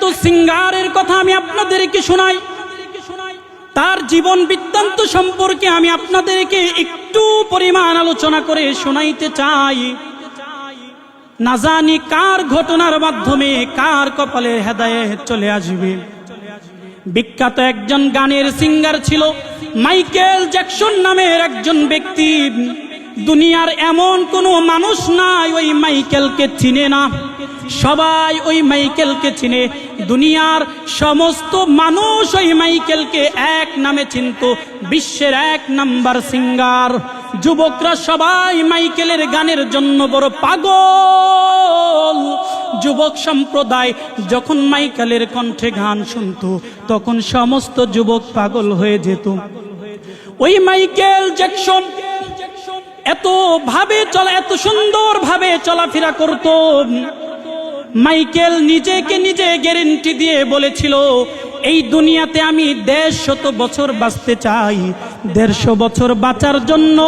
বিখ্যাত সিঙ্গারের কথা আমি আপনাদেরকে শোনাই। তার জীবন বৃত্তান্ত সম্পর্কে আমি আপনাদেরকে একটু পরিমাণ আলোচনা করে শোনাইতে চাই। না জানি কার ঘটনার মাধ্যমে কার কপালে হেদায়েত চলে আসবে। বিখ্যাত একজন গানের সিঙ্গার ছিল মাইকেল জ্যাকসন নামের একজন ব্যক্তি। দুনিয়ার এমন কোনো মানুষ নাই ওই মাইকেলকে চিনে না। সবাই ওই মাইকেলকে চিনে। দুনিয়ার সমস্ত মানুষ ওই মাইকেলকে এক নামে চিনত, বিশ্বের এক নাম্বার সিঙ্গার। যুবকরা সবাই মাইকেলের গানের জন্য বড় পাগল। যুবক সম্প্রদায় যখন মাইকেলের কণ্ঠে গান শুনত, তখন সমস্ত যুবক পাগল হয়ে যেত। ওই মাইকেল জ্যাকসন এত ভাবে চলা, এত সুন্দর ভাবে চলাফেরা করত মাইকেল নিজেকে নিজে গ্যারেন্টি দিয়ে বলেছিল, এই দুনিয়াতে আমি দেড় শত বছর বাঁচতে চাই। দেড়শো বছর বাঁচার জন্য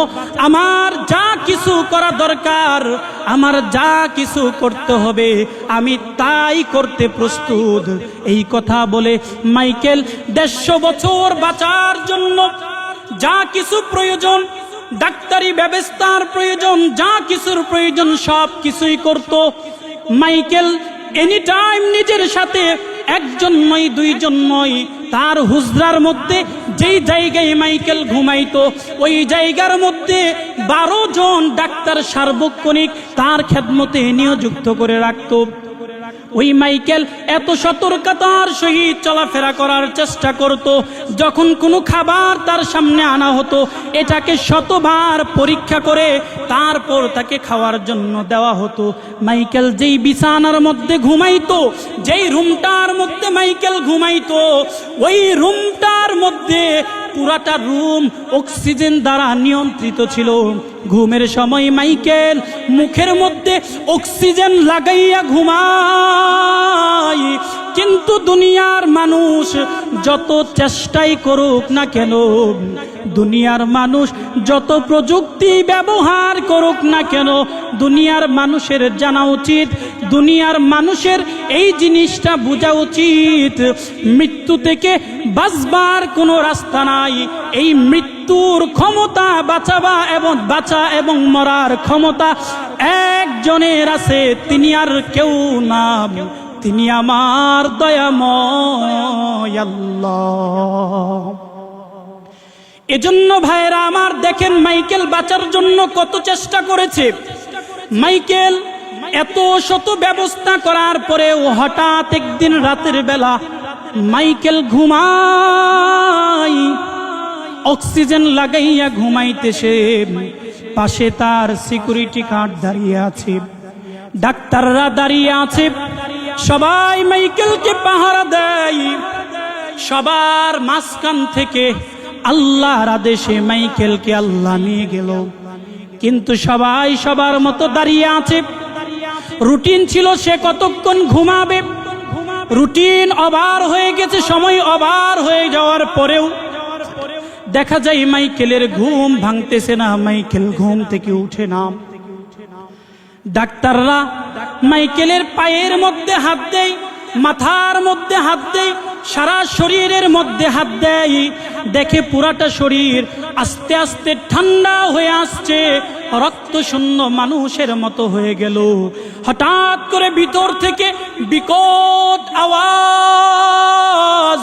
আমার যা কিছু করা দরকার, আমার যা কিছু করতে হবে, আমি তাই করতে প্রস্তুত। এই কথা বলে মাইকেল দেড়শো বছর বাঁচার জন্য যা কিছু প্রয়োজন, ডাক্তারি ব্যবস্থার প্রয়োজন, যা কিছুর প্রয়োজন সব কিছুই করত। মাইকেল এনি টাইম নিজের সাথে একজন নয়, দুইজন নয়, তার হুজরার মধ্যে যেই জায়গায় মাইকেল ঘুমাইতো, ওই জায়গার মধ্যে বারো জন ডাক্তার সার্বক্ষণিক তার খেদমতে নিয়োযুক্ত করে রাখতো। ওই মাইকেল এত সতর্কতার সহিত চলাফেরা করার চেষ্টা করত, যখন কোনো খাবার তার সামনে আনা হতো, এটাকে শতবার পরীক্ষা করে তারপর তাকে খাওয়ার জন্য দেওয়া হতো। মাইকেল যেই বিছানার মধ্যে ঘুমাইতো, যেই রুমটার মধ্যে মাইকেল ঘুমাইতো, ওই রুমটার মধ্যে পুরাটা রুম অক্সিজেন দ্বারা নিয়ন্ত্রিত ছিল। ঘুমের সময় মাইকেল মুখের মধ্যে অক্সিজেন লাগাইয়া ঘুমায়। কিন্তু দুনিয়ার মানুষ যত চেষ্টাই করুক না কেন দুনিয়ার মানুষ যত প্রযুক্তি ব্যবহার করুক না কেন, দুনিয়ার মানুষের জানা উচিত, দুনিয়ার মানুষের এই জিনিসটা বোঝা উচিত। মৃত্যু থেকে বাঁচবার কোনো রাস্তা নাই। এই মৃত্যুর ক্ষমতা বাঁচাবা এবং বাঁচা এবং মরার ক্ষমতা একজনের আছে, তিনি আর কেউ না তিনি আমার দয়াময় আল্লাহ। এজন্য ভাইয়েরা আমার দেখেন মাইকেল বাঁচার জন্য কত চেষ্টা করেছে। মাইকেল এত শত ব্যবস্থা করার পরেও হঠাৎ একদিন রাতের বেলা মাইকেল ঘুমাই অক্সিজেন লাগাইয়া ঘুমাইতেছে পাশে তার সিকিউরিটি গার্ড দাঁড়িয়ে আছে। ডাক্তাররা দাঁড়িয়ে আছে। সবাই মাইকেলকে পাহারা দেয়। সবার মাঝখান থেকে আল্লাহর আদেশে মাইকেলকে আল্লাহ নিয়ে গেল। কিন্তু সবাই সবার মতো দাঁড়িয়ে আছে। রুটিন ছিল সে কতক্ষণ ঘুমাবে। রুটিন অবার হয়ে গেছে, সময় অবার হয়ে যাওয়ার পরেও। দেখা যায় মাইকেলের ঘুম ভাঙতেছে না, মাইকেল ঘুম থেকে উঠে না। ডাক্তাররা মাইকেলের পায়ের মধ্যে হাত দেয়, মাথার মধ্যে হাত দেয় সারা শরীরের মধ্যে হাত দেয়। দেখে পুরাটা শরীর আস্তে আস্তে ঠান্ডা হয়ে আসছে। রক্ত শূন্য মানুষের মতো হয়ে গেল। হঠাৎ করে ভিতর থেকে বিকট আওয়াজ।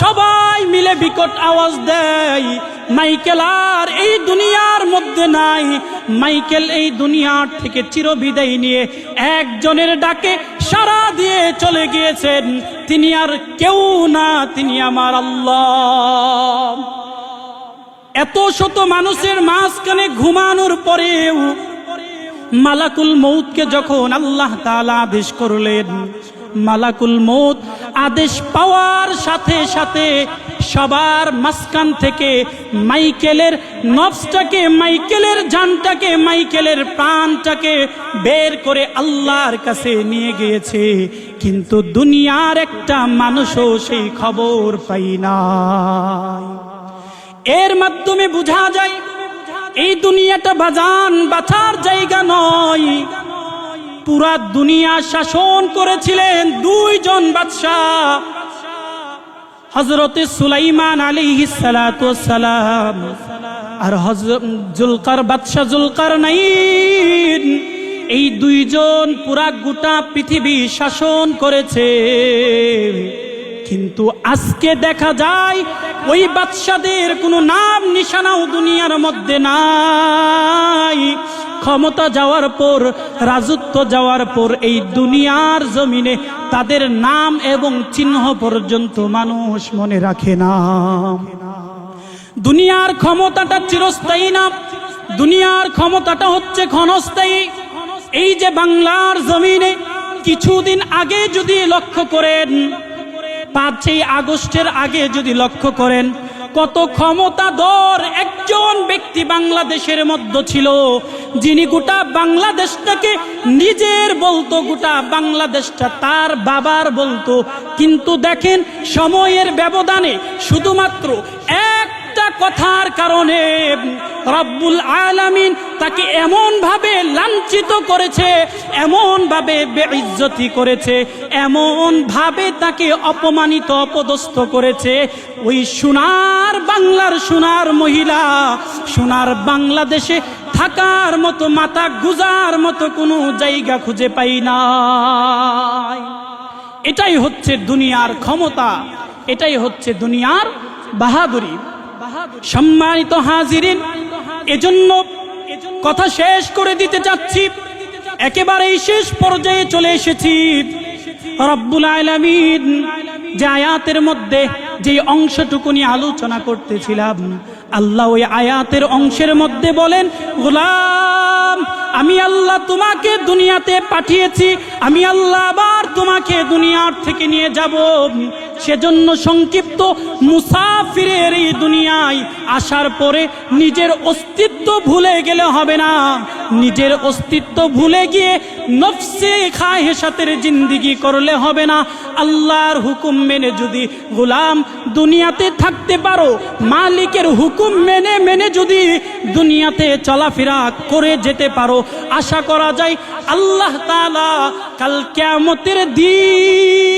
সবাই মিলে বিকট আওয়াজ দেয়। মাইকেল আর এই দুনিয়ার মধ্যে নাই। মাইকেল এই দুনিয়ার থেকে চিরবিদায় নিয়ে একজনের ডাকে সারা দিয়ে চলে গিয়েছেন। তিনি আর কেউ না, তিনি আমার আল্লাহ। এত শত মানুষের মাঝখানে ঘুমানোর পরেও মালাকুল মৌতকে যখন আল্লাহ তালা আদেশ করলেন, মালাকুল মৌত আদেশ পাওয়ার সাথে সাথে সবার মাঝখান থেকে মাইকেলের নফসটাকে, মাইকেলের জানটাকে, মাইকেলের প্রাণটাকে বের করে আল্লাহর কাছে নিয়ে গিয়েছে। কিন্তু দুনিয়ার একটা মানুষও সেই খবর পাই না এর মাধ্যমে বোঝা যায়, এই দুনিয়াটা বাজান বাঁচার জায়গা নয়। পুরা দুনিয়া শাসন করেছিলেন দুইজন বাদশাহ। হজরতে সুলাইমান আলী সালাম আর জুলকার, বাদশাহ জুলকার নাই এই দুইজন পুরা গোটা পৃথিবী শাসন করেছে। কিন্তু আজকে দেখা যায় ওই বাদশাদের কোনো নাম নিশানাও দুনিয়ার মধ্যে নাই। ক্ষমতা যাওয়ার পর, রাজত্ব যাওয়ার পর এই দুনিয়ার জমিনে তাদের নাম এবং চিহ্ন পর্যন্ত মানুষ মনে রাখে না। দুনিয়ার ক্ষমতাটা চিরস্থায়ী না। দুনিয়ার ক্ষমতাটা হচ্ছে ক্ষণস্থায়ী। এই যে বাংলার জমিনে কিছুদিন আগে যদি লক্ষ্য করেন পাঁচই আগস্টের আগে যদি লক্ষ্য করেন, কত ক্ষমতাধর একজন ব্যক্তি বাংলাদেশের মধ্যে ছিল, যিনি গোটা বাংলাদেশটাকে নিজের বলতো, গোটা বাংলাদেশটা তার বাবার বলতো। কিন্তু দেখেন, সময়ের ব্যবধানে শুধুমাত্র একটা কথার কারণে রব্বুল আলামিন তাকে এমন ভাবে লাঞ্ছিত করেছে এমন ভাবে বেইজ্জতি করেছে এমন ভাবে তাকে অপমানিত, অপদস্থ করেছে। ওই সোনার বাংলার সোনার মহিলা, সোনার বাংলাদেশে থাকার মতো, মাথা গুজার মতো কোনো জায়গা খুঁজে পাই না এটাই হচ্ছে দুনিয়ার ক্ষমতা, এটাই হচ্ছে দুনিয়ার বাহাদুরি। সম্মানিত হাজিরিন এজন্য কথা শেষ করে দিতে চাচ্ছি একেবারেই শেষ পর্যায়ে চলে এসেছি। রব্বুল আলামিন। যে আয়াতের মধ্যে যে অংশটুকু নিয়ে আলোচনা করতেছিলাম আল্লাহ ওই আয়াতের অংশের মধ্যে বলেন গোলাম আমি আল্লাহ তোমাকে দুনিয়াতে পাঠিয়েছি আমি আল্লাহ আবার তোমাকে দুনিয়ার থেকে নিয়ে যাব। সেজন্য সংক্ষিপ্ত মুসাফিরের এই দুনিয়ায় আসার পরে নিজের অস্তিত্ব ভুলে গেলে হবে না। নিজের অস্তিত্ব ভুলে গিয়ে নফসে খাহেসাতের জিন্দিগি করলে হবে না। আল্লাহর হুকুম মেনে যদি গোলাম দুনিয়াতে থাকতে পারো, মালিকের হুকুম মেনে মেনে যদি দুনিয়াতে চলাফেরা করে যেতে পারো, আশা করা যায় আল্লাহ তাআলা কাল কিয়ামতের দিন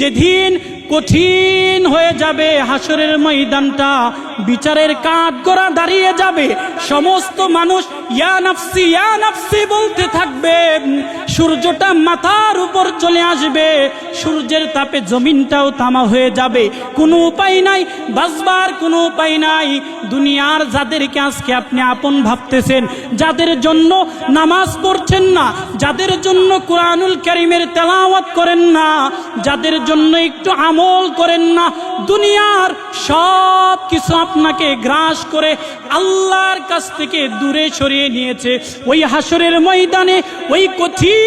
যেদিন কঠিন হয়ে যাবে হাসরের ময়দানটা, বিচারের কাঠ গোড়া দাঁড়িয়ে যাবে, সমস্ত মানুষ ইয়া নাফসি ইয়া নাফসি বলতে থাকবে সূর্যটা মাথার উপর চলে আসবে। সূর্যের তাপে জমিনটাও তামা হয়ে যাবে। কোনো উপায় নাই, বাঁচবার কোনো উপায় নাই। দুনিয়ার যাদেরকে আজকে আপনি আপন ভাবতেছেন, যাদের জন্য নামাজ পড়ছেন না, যাদের জন্য কোরআনুল করিমের তেলাওয়াত করেন না, যাদের জন্য একটু আমল করেন না, দুনিয়ার সব কিছু আপনাকে গ্রাস করে আল্লাহর কাছ থেকে দূরে সরিয়ে নিয়েছে। ওই হাসরের ময়দানে, ওই কঠিন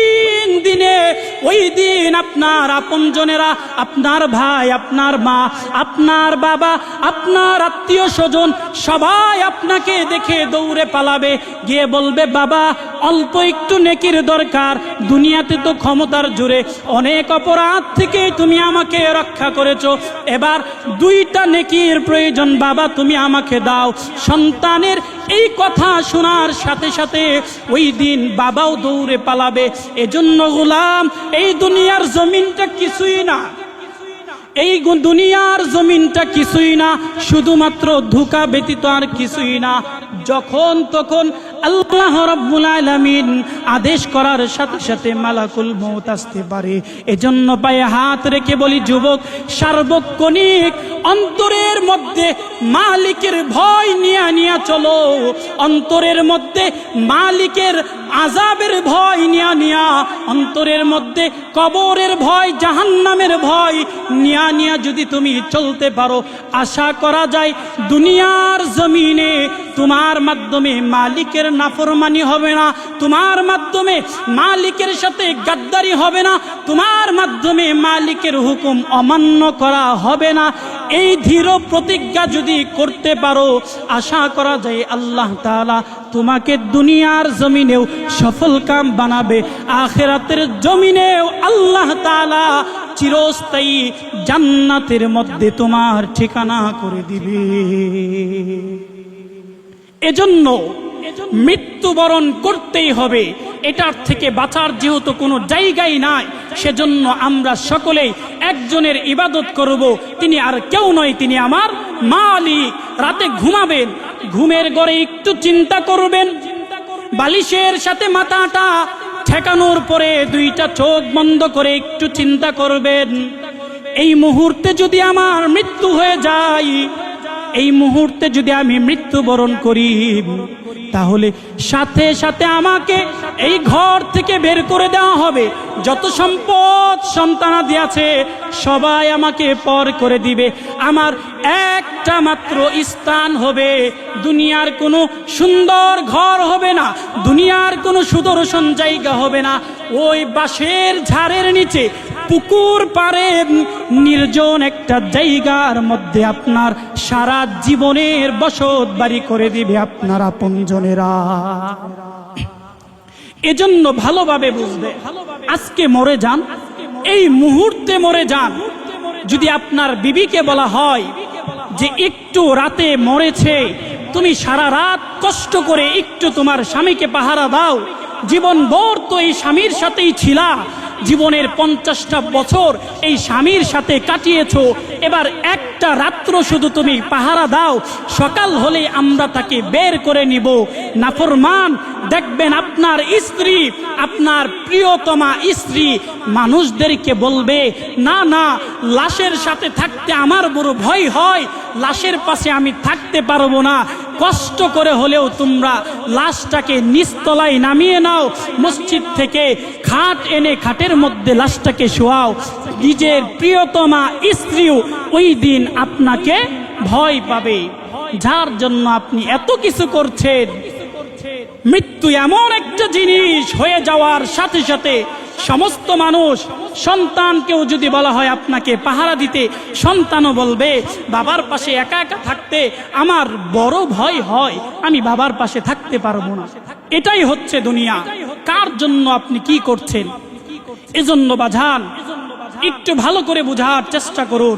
দিনে ওই দিন আপনার আপনজনেরা আপনার ভাই, আপনার মা, আপনার বাবা, আপনার আত্মীয় স্বজন সবাই আপনাকে দেখে দৌড়ে পালাবে। গিয়ে বলবে, বাবা, অল্প একটু নেকির দরকার। দুনিয়াতে তো ক্ষমতার জুড়ে অনেক অপরাধ থেকে তুমি আমাকে রক্ষা করেছ। এবার দুইটা নেকির প্রয়োজন, বাবা, তুমি আমাকে দাও। সন্তানের এই কথা শোনার সাথে সাথে ওই দিন বাবাও দৌড়ে পালাবে। এজন্য গোলাম, এই দুনিয়ার জমিনটা কিছুই না। এই দুনিয়ার জমিনটা কিছুই না। শুধুমাত্র ধোকা ব্যতীত আর কিছুই না। যখন তখন আল্লাহ রাব্বুল আলামিন আদেশ করার সাথে সাথে মালাকুল মৌত আসতে পারে। এজন্য পায়ে হাত রেখে বলি, যুবক, সার্বক্ষণিক অন্তরের মধ্যে মালিকের ভয় নিয়ে নিয়ে চলো। অন্তরের মধ্যে মালিকের আজাবের ভয় নিয়া নিয়া, অন্তরের মধ্যে কবরের ভয়, জাহান্নামের ভয় নিয়া নিয়া যদি তুমি চলতে পারো। আশা করা যায়, দুনিয়ার জমিনে তোমার মাধ্যমে মালিকের নাফরমানি হবে না। তোমার মাধ্যমে মালিকের সাথে গাদ্দারি হবে না। তোমার মাধ্যমে মালিকের হুকুম অমান্য করা হবে না। এই ধীর প্রতিজ্ঞা যদি করতে পারো, আশা করা যায় আল্লাহ তাআলা তোমাকে দুনিয়ার জমিনেও সফল কাম বানাবে। আখেরাতের জমিনেও আল্লাহ তাআলা চিরস্থায়ী জান্নাতের মধ্যে তোমার ঠিকানা করে দিবে। এজন্য মৃত্যুবরণ করতেই হবে। এটার থেকে বাঁচার যেহেতু কোনো জায়গাই নাই, সেজন্য আমরা সকলেই একজনের ইবাদত করব। তিনি আর কেউ নয়, তিনি আমার মালিক। রাতে ঘুমাবেন, ঘুমের গড়ে একটু চিন্তা করবেন। বালিশের সাথে মাথাটা ঠেকানোর পরে দুইটা চোখ বন্ধ করে একটু চিন্তা করবেন। এই মুহূর্তে যদি আমার মৃত্যু হয়ে যায় এই মুহূর্তে যদি আমি মৃত্যুবরণ করি, তাহলে সাথে সাথে আমাকে এই ঘর থেকে বের করে দেওয়া হবে। যত সম্পদ সন্তানাদি আছে, সবাই আমাকে পর করে দিবে। আমার একটা মাত্র স্থান হবে। দুনিয়ার কোনো সুন্দর ঘর হবে না। দুনিয়ার কোনো সুদর্শন জায়গা হবে না। ওই বাঁশের ঝাড়ের নিচে পুকুর পারে নির্জন একটা জায়গার মধ্যে আপনার সারা জীবনের বসত বাড়ি করে দিবে আপনার আপনজনেরা এজন্য ভালোভাবে বুঝবে, আজকে মরে যান, এই মুহূর্তে মরে যান। যদি আপনার বিবিকে বলা হয় যে একটু রাতে মরেছে, তুমি সারা রাত কষ্ট করে একটু তোমার স্বামীকে পাহারা দাও। জীবন ভর তো এই স্বামীর সাথেই ছিলা জীবনের পঞ্চাশটা বছর এই স্বামীর সাথে কাটিয়েছো এবার একটা রাত্র শুধু তুমি পাহারা দাও। সকাল হলে আমরা তাকে বের করে নিব। নাফরমান, দেখবেন আপনার স্ত্রী, আপনার প্রিয়তমা স্ত্রী মানুষদেরকে বলবে, না না, লাশের সাথে থাকতে আমার বড় ভয় হয়। লাশের পাশে আমি থাকতে পারব না। কষ্ট করে হলেও তোমরা লাশটাকে নিস্তলায় নামিয়ে নাও। মসজিদ থেকে খাট এনে খাটের মধ্যে লাশটাকে শোয়াও। নিজের প্রিয়তমা স্ত্রীও ওই দিন আপনাকে ভয় পাবে। যার জন্য আপনি এত কিছু করছেন। মৃত্যু এমন একটা জিনিস হয়ে যাওয়ার সাথে সাথে সমস্ত মানুষ সন্তানকেও যদি বলা হয় আপনাকে পাহারা দিতে, সন্তানও বলবে, বাবার পাশে একা একা থাকতে আমার বড় ভয় হয়, আমি বাবার পাশে থাকতে পারব না। এটাই হচ্ছে দুনিয়া। কার জন্য আপনি কি করছেন? এজন্য বাঝান একটু ভালো করে বোঝার চেষ্টা করুন।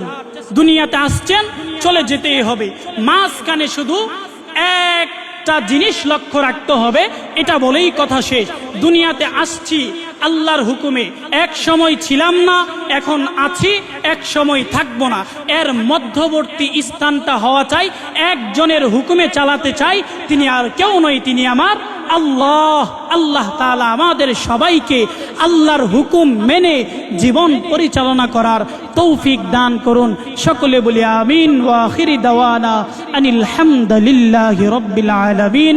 দুনিয়াতে আসছেন, চলে যেতেই হবে। মাঝখানে শুধু একটা জিনিস লক্ষ্য রাখতে হবে, এটা বলেই কথা শেষ। দুনিয়াতে আসছি আল্লাহর হুকুমে। এক সময় ছিলাম না, এখন আছি, এক সময় থাকব না। এর মধ্যবর্তী স্থানটা হওয়া চাই, একজনের হুকুমে চালাতে চাই, তিনি আর কেউ নয়, তিনি আমার আল্লাহ আল্লাহ তালা আমাদের সবাইকে আল্লাহর হুকুম মেনে জীবন পরিচালনা করার তৌফিক দান করুন। সকলে বলি আমিন ওয়া আখিরি দাওয়ানা আনিল হামদুলিল্লাহ রাব্বিল আলামিন।